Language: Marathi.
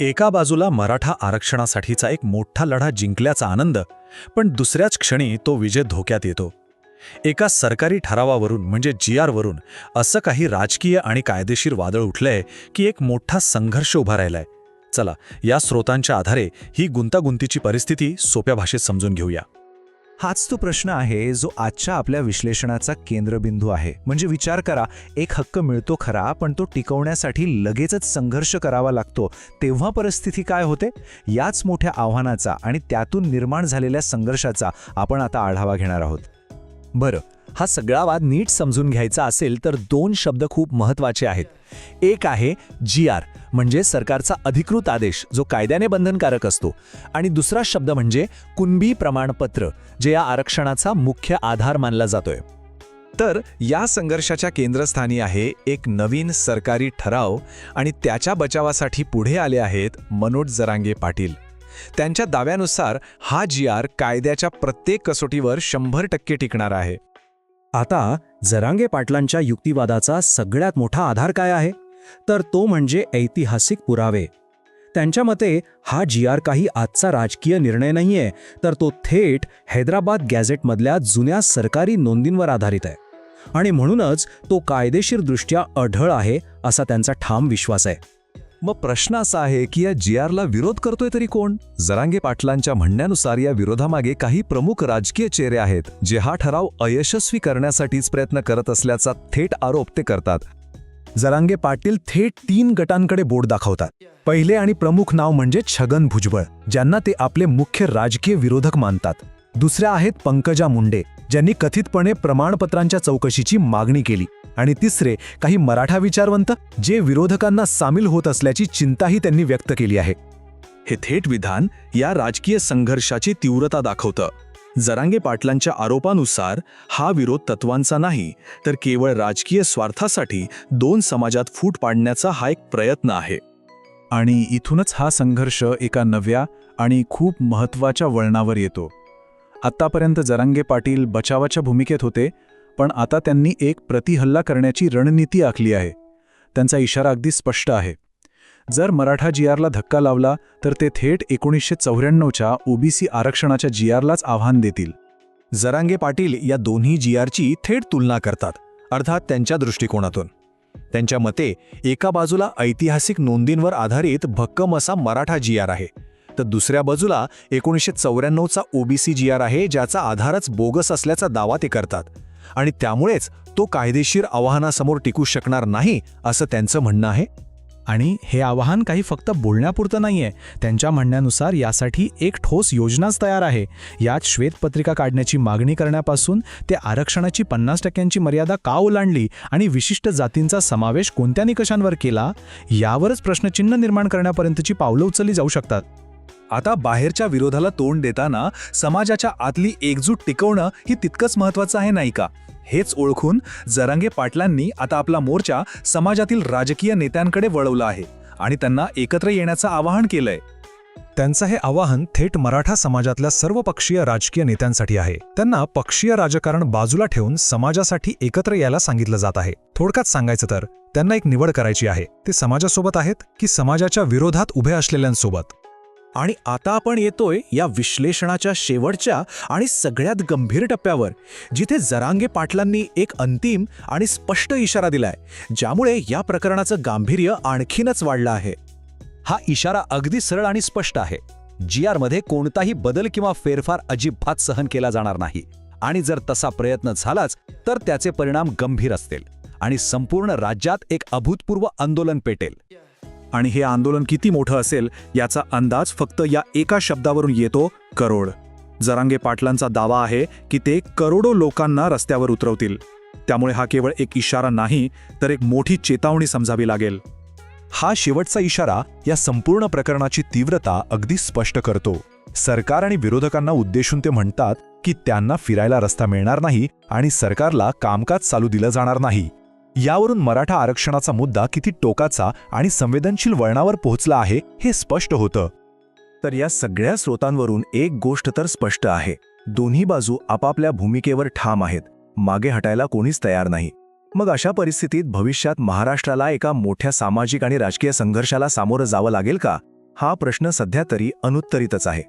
एका बाजूला मराठा आरक्षणासाठीचा एक मोठा लढा जिंकल्याचा आनंद पण दुसऱ्याच क्षणी तो विजय धोक्यात येतो. एका सरकारी ठरावावरून म्हणजे जी आरवरून असं काही राजकीय आणि कायदेशीर वादळ उठलंय की एक मोठा संघर्ष उभा राहिलाय. चला या स्रोतांच्या आधारे ही गुंतागुंतीची परिस्थिती सोप्या भाषेत समजून घेऊया. हाच तो प्रश्न आहे जो आजच्या आपल्या विश्लेषणाचा केंद्रबिंदू आहे. म्हणजे विचार करा एक हक्क मिळतो खरा पण तो टिकवण्यासाठी लगेचच संघर्ष करावा लागतो. तेव्हा परिस्थिती काय होते? याच मोठ्या आव्हानाचा आणि त्यातून निर्माण झालेल्या संघर्षाचा आपण आता आढावा घेणार आहोत. बरं हा सगळा वाद नीट समजून घ्यायचा असेल तर दोन शब्द खूप महत्त्वाचे आहेत. एक आहे जी आर म्हणजे सरकारचा अधिकृत आदेश जो कायद्याने बंधनकारक असतो. आणि दुसरा शब्द म्हणजे कुणबी प्रमाणपत्र जे या आरक्षणाचा मुख्य आधार मानला जातोय. तर या संघर्षाच्या केंद्रस्थानी आहे एक नवीन सरकारी ठराव आणि त्याच्या बचावासाठी पुढे आले आहेत मनोज जरांगे पाटील. त्यांच्या दाव्यानुसार हा जी आर कायद्याच्या प्रत्येक कसोटीवर शंभर टक्के टिकणार आहे. आता जरांगे पाटलांच्या युक्तिवादाचा सगळ्यात मोठा आधार काय आहे? तर तो म्हणजे ऐतिहासिक पुरावे. त्यांच्या मते हा जी आर काही आजचा राजकीय निर्णय नाहीये तर तो थेट हैदराबाद गॅझेटमधल्या जुन्या सरकारी नोंदींवर आधारित आहे. आणि म्हणूनच तो कायदेशीरदृष्ट्या अढळ आहे असा त्यांचा ठाम विश्वास आहे. मग प्रश्न असा आहे की या जी आरला विरोध करतोय तरी कोण? जरांगे पाटलांच्या म्हणण्यानुसार या विरोधामागे काही प्रमुख राजकीय चेहरे आहेत जे हा ठराव अयशस्वी करण्यासाठीच प्रयत्न करत असल्याचा थेट आरोप ते करतात. जरांगे पाटील थेट तीन गटांकडे बोट दाखवतात. पहिले आणि प्रमुख नाव म्हणजे छगन भुजबळ ज्यांना ते आपले मुख्य राजकीय विरोधक मानतात. दुसऱ्या आहेत पंकजा मुंडे ज्यांनी कथितपणे प्रमाणपत्रांच्या चौकशीची मागणी केली. आणि तिसरे काही मराठा विचारवंत जे विरोधकांना सामील होत असल्याची चिंताही त्यांनी व्यक्त केली आहे. हे थेट विधान या राजकीय संघर्षाची तीव्रता दाखवतं. जरांगे पाटलांच्या आरोपानुसार हा विरोध तत्वांचा नाही तर केवळ राजकीय स्वार्थासाठी दोन समाजात फूट पाडण्याचा हा एक प्रयत्न आहे. आणि इथूनच हा संघर्ष एका नव्या आणि खूप महत्त्वाच्या वळणावर येतो. आत्तापर्यंत जरांगे पाटील बचावाच्या भूमिकेत होते पण आता त्यांनी एक प्रतिहल्ला करण्याची रणनीती आखली आहे. त्यांचा इशारा अगदी स्पष्ट आहे. जर मराठा जी आरला धक्का लावला तर ते थेट एकोणीसशे चौऱ्याण्णवच्या ओबीसी आरक्षणाच्या जी आरलाच आव्हान देतील. जरांगे पाटील या दोन्ही जी आरची थेट तुलना करतात अर्थात त्यांच्या दृष्टिकोनातून. त्यांच्या मते एका बाजूला ऐतिहासिक नोंदींवर आधारित भक्कम असा मराठा जी आर आहे तर दुसऱ्या बाजूला एकोणीसशे चौऱ्याण्णवचा ओबीसी जी आर आहे ज्याचा आधारच बोगस असल्याचा दावा ते करतात. आणि त्यामुळेच तो कायदेशीर आव्हानासमोर टिकू शकणार नाही असं त्यांचं म्हणणं आहे. आणि हे आवाहन काही फक्त बोलण्यापुरतं नाहीये. त्यांच्या म्हणण्यानुसार यासाठी एक ठोस योजनाच तयार आहे. यात श्वेतपत्रिका काढण्याची मागणी करण्यापासून ते आरक्षणाची पन्नास टक्क्यांची मर्यादा का ओलांडली आणि विशिष्ट जातींचा समावेश कोणत्या निकषांवर केला यावरच प्रश्नचिन्ह निर्माण करण्यापर्यंतची पावलं उचलली जाऊ शकतात. आता बाहेरच्या विरोधाला तोंड देताना समाजाच्या आतली एकजूट टिकवणं ही तितकंच महत्वाचं आहे नाही का? हेच ओळखून जरांगे पाटलांनी आता आपला मोर्चा समाजातील राजकीय नेत्यांकडे वळवला आहे आणि त्यांना एकत्र येण्याचं आवाहन केलंय. त्यांचं हे आवाहन थेट मराठा समाजातल्या सर्व पक्षीय राजकीय नेत्यांसाठी आहे. त्यांना पक्षीय राजकारण बाजूला ठेवून समाजासाठी एकत्र यायला सांगितलं जात आहे. थोडक्यात सांगायचं तर त्यांना एक निवड करायची आहे. ते समाजासोबत आहेत की समाजाच्या विरोधात उभे असलेल्यांसोबत? आणि आता आपण येतोय या विश्लेषणाच्या शेवटच्या आणि सगळ्यात गंभीर टप्प्यावर जिथे जरांगे पाटलांनी एक अंतिम आणि स्पष्ट इशारा दिलाय ज्यामुळे या प्रकरणाचं गांभीर्य आणखीनच वाढलं आहे. हा इशारा अगदी सरळ आणि स्पष्ट आहे. जी आरमध्ये कोणताही बदल किंवा फेरफार अजिबात सहन केला जाणार नाही. आणि जर तसा प्रयत्न झालाच तर त्याचे परिणाम गंभीर असतील. आणि संपूर्ण राज्यात एक अभूतपूर्व आंदोलन पेटेल. आणि हे आंदोलन किती मोठं असेल याचा अंदाज फक्त या एका शब्दावरून येतो करोड. जरांगे पाटलांचा दावा आहे की ते करोडो लोकांना रस्त्यावर उतरवतील. त्यामुळे हा केवळ एक इशारा नाही तर एक मोठी चेतावणी समजावी लागेल. हा शेवटचा इशारा या संपूर्ण प्रकरणाची तीव्रता अगदी स्पष्ट करतो. सरकार आणि विरोधकांना उद्देशून ते म्हणतात की त्यांना फिरायला रस्ता मिळणार नाही आणि सरकारला कामकाज चालू दिलं जाणार नाही. यावरून मराठा आरक्षणाचा मुद्दा किती टोकाचा आणि संवेदनशील वळणावर पोहोचला आहे हे स्पष्ट होतं. तर या सगळ्या स्रोतांवरून एक गोष्ट तर स्पष्ट आहे. दोन्ही बाजू आपापल्या भूमिकेवर ठाम आहेत. मागे हटायला कोणीच तयार नाही. मग अशा परिस्थितीत भविष्यात महाराष्ट्राला एका मोठ्या सामाजिक आणि राजकीय संघर्षाला सामोरं जावं लागेल का? हा प्रश्न सध्या तरी अनुत्तरितच आहे.